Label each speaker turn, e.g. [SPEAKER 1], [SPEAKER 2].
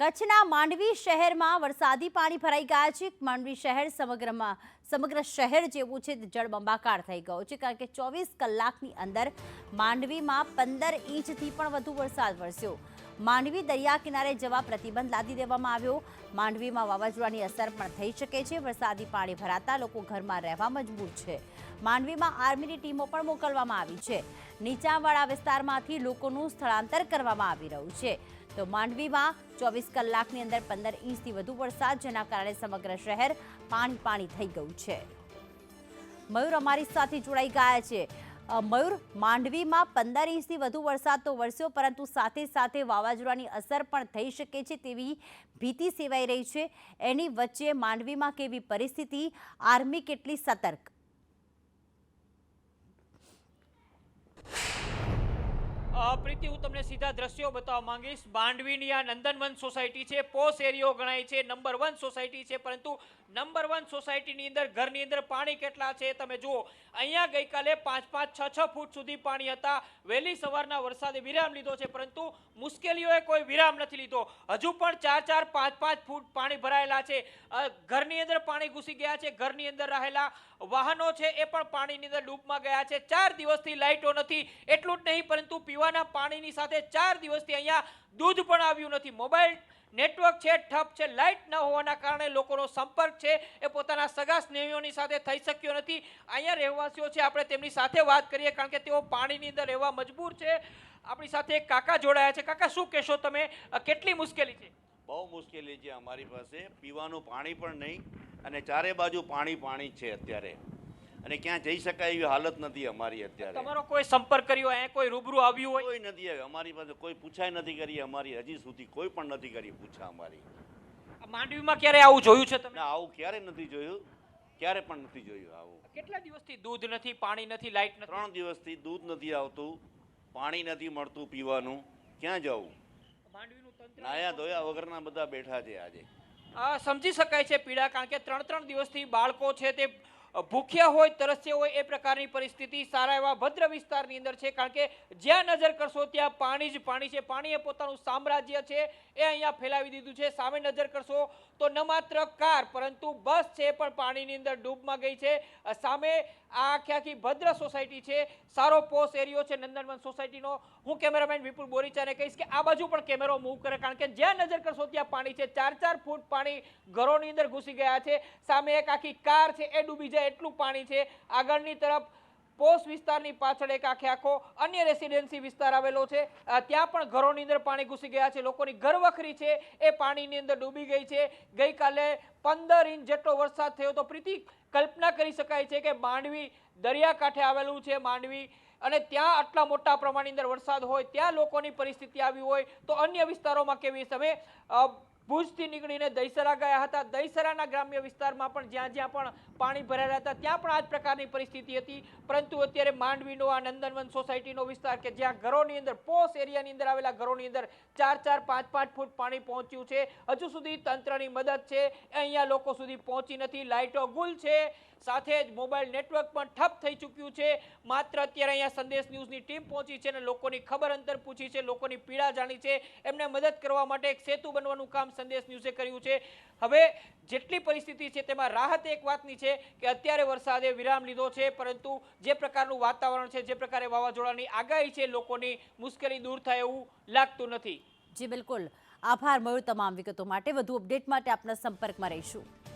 [SPEAKER 1] કચ્છના માંડવી શહેરમાં વરસાદી પાણી ભરાઈ ગયા છે. માંડવી શહેર સમગ્રમાં સમગ્ર શહેર જેવું છે. જળબંબાકાર થઈ ગયો છે કારણ કે ચોવીસ કલાકની અંદર માંડવીમાં પંદર ઇંચથી પણ વધુ વરસાદ વરસ્યો. માંડવી દરિયા કિનારે જવા પ્રતિબંધ લાદી દેવામાં આવ્યો. માંડવીમાં વાવાઝોડાની અસર પણ થઈ શકે છે. વરસાદી પાણી ભરાતા લોકો ઘરમાં રહેવા મજબૂર છે. માંડવીમાં આર્મીની ટીમો પણ મોકલવામાં આવી છે. નીચાણવાળા વિસ્તારમાંથી લોકોનું સ્થળાંતર કરવામાં આવી રહ્યું છે. તો માંડવીમાં ચોવીસ કલાકની અંદર પંદર ઇંચથી વધુ વરસાદ, જેના કારણે સમગ્ર શહેર પાણી પાણી થઈ ગયું છે. મયુર અમારી સાથે જોડાઈ ગયા છે. મયુર, માંડવીમાં પંદર ઇંચથી વધુ વરસાદ તો વરસ્યો, પરંતુ સાથે સાથે વાવાઝોડાની અસર પણ થઈ શકે છે તેવી ભીતિ સેવાઈ રહી છે. એની વચ્ચે માંડવીમાં કેવી પરિસ્થિતિ? આર્મી કેટલી સતર્ક?
[SPEAKER 2] પ્રીતિ હું તમને સીધા દ્રશ્યો બતાવવા માંગીશ. માંડવીની આ નંદનવન સોસાયટી છે, પોસ એરિયો ગણાય છે, નંબર વન સોસાયટી છે, પરંતુ નંબર વન સોસાયટીની અંદર ઘરની અંદર પાણી કેટલા છે તમે જુઓ. અહીંયા ગઈકાલે પાંચ પાંચ, છ છ ફૂટ સુધી પાણી હતા. વહેલી સવારના વરસાદે વિરામ લીધો છે, પરંતુ મુશ્કેલીઓએ કોઈ વિરામ નથી લીધો. હજુ પણ ચાર ચાર, પાંચ પાંચ ફૂટ પાણી ભરાયેલા છે. ઘરની અંદર પાણી ઘૂસી ગયા છે, ઘરની અંદર રહેલા વાહનો છે એ પણ પાણીની અંદર ડૂબમાં ગયા છે. ચાર દિવસથી લાઇટો નથી, એટલું જ નહીં, પરંતુ પીવાના પાણીની સાથે ચાર દિવસથી અહીંયા દૂધ પણ આવ્યું નથી. મોબાઈલ નેટવર્ક છે, ઠપ છે, લાઇટ ન હોવાના કારણે લોકોનો સંપર્ક છે, એ પોતાના સગા સ્નેહીઓની સાથે થઈ શક્યો નથી. અહીંયા રહેવાસીઓ છે, આપણે તેમની સાથે વાત કરીએ, કારણ કે તેઓ પાણીની અંદર રહેવા મજબૂર છે. આપણી સાથે એક કાકા જોડાયા છે. કાકા, શું કહેશો તમે? કેટલી મુશ્કેલી છે?
[SPEAKER 3] બહુ મુશ્કેલી છે અમારી પાસે. પીવાનું પાણી પણ નહીં અને ચારે બાજુ પાણી પાણી છે અત્યારે. અને ક્યાં જઈ શકાય એવી હાલત નથી અમારી અત્યારે.
[SPEAKER 2] તમારો કોઈ સંપર્ક કર્યો અહીંયા કોઈ રૂબરૂ આવ્યું હોય?
[SPEAKER 3] કોઈ નથી આવ્યું. અમારી પાસે કોઈ પૂછાય નથી કરી અમારી હજી સુધી કોઈ પણ નથી કરી પૂછા અમારી.
[SPEAKER 2] આ માંડવીમાં ક્યારે આવું જોયું છે તમે?
[SPEAKER 3] આવું ક્યારે નથી જોયું? ક્યારે પણ નથી જોયું આવું.
[SPEAKER 2] કેટલા દિવસથી દૂધ નથી પાણી નથી લાઇટ નથી?
[SPEAKER 3] ત્રણ દિવસથી દૂધ નથી આવતું પાણી નથી મળતું પીવાનું. ક્યાં જવું?
[SPEAKER 2] માંડવીનું તંત્ર
[SPEAKER 3] નાયા ધોયા વગરના બધા બેઠા છે આજે.
[SPEAKER 2] આ સમજી શકાય છે પીડા કારણ કે ત્રણ ત્રણ દિવસથી બાળકો છે તે ભૂખ્યા હોય, તરસ્યા હોય એ પ્રકારની પરિસ્થિતિ સારા એવા ભદ્ર વિસ્તારની અંદર છે. કારણ કે જ્યાં નજર કરશો ત્યાં પાણી જ પાણી છે. પાણી એ પોતાનું સામ્રાજ્ય છે. એ અહીંયા ફેલાવી દીધું છે. સામે નજર કરશો તો ન માત્ર કાર, પરંતુ બસ છે, પણ પાણીની અંદર ડૂબમાં ગઈ છે. સામે આ આખી આખી ભદ્ર સોસાયટી છે. સારો પોસ એરિયો છે નંદનવન સોસાયટીનો. હું કેમેરામેન વિપુલ બોરીચાને કહીશ કે આ બાજુ પણ કેમેરો મૂવ કરે. કારણ કે જ્યાં નજર કરશો ત્યાં પાણી છે. ચાર ચાર ફૂટ પાણી ઘરોની અંદર ઘૂસી ગયા છે. સામે એક આખી કાર છે. એ ડૂબી જાય એટલું પાણી છે. આગળની તરફ પોસ્ટ વિસ્તારની પાછળ એક આખે આખો અન્ય રેસિડેન્સી વિસ્તાર આવેલો છે. ત્યાં પણ ઘરોની અંદર પાણી ઘૂસી ગયા છે. લોકોની ઘરવખરી છે. એ પાણીની અંદર ડૂબી ગઈ છે. ગઈકાલે પંદર ઇંચ જેટલો વરસાદ થયો તો પ્રીતિ કલ્પના કરી શકાય છે કે માંડવી દરિયાકાંઠે આવેલું છે માંડવી. અને ત્યાં આટલા મોટા પ્રમાણની અંદર વરસાદ હોય, ત્યાં લોકોની પરિસ્થિતિ આવી હોય તો અન્ય વિસ્તારોમાં કેવી તમે ભુજથી નીકળીને દહીસરા ગયા હતા. દહીસરાના ગ્રામ્ય વિસ્તારમાં પણ જ્યાં જ્યાં પણ પાણી ભરાયેલા હતા, ત્યાં પણ આ જ પ્રકારની પરિસ્થિતિ હતી. પરંતુ અત્યારે માંડવીનો આ નંદનવન સોસાયટીનો વિસ્તાર કે જ્યાં ઘરોની અંદર, પોસ એરિયાની અંદર આવેલા ઘરોની અંદર ચાર ચાર પાંચ પાંચ ફૂટ પાણી પહોંચ્યું છે. હજુ સુધી તંત્રની મદદ છે. અહીંયા લોકો સુધી પહોંચી નથી. લાઇટો ગુલ છે. સાથે જ મોબાઈલ નેટવર્ક પણ ઠપ થઈ ચૂક્યું છે. માત્ર અત્યારે અહીંયા સંદેશ ન્યૂઝની ટીમ પહોંચી છે અને લોકોની ખબર અંતર પૂછી છે, લોકોની પીડા જાણી છે. એમને મદદ કરવા માટે એક સેતુ બનવાનું કામ સંદેશ ન્યૂઝે કર્યું છે. હવે જેટલી પરિસ્થિતિ છે તેમાં રાહત એક વાતની છે કે અત્યારે વરસાદે વિરામ લીધો છે, પરંતુ જે પ્રકારનું વાતાવરણ છે, જે પ્રકારે વાવાઝોડાની આગાહી છે, લોકોની મુશ્કેલી દૂર થાય એવું લાગતું નથી.
[SPEAKER 1] જી, બિલકુલ. આભાર મયુર તમામ વિગતો માટે. વધુ અપડેટ માટે આપના સંપર્કમાં રહીશું.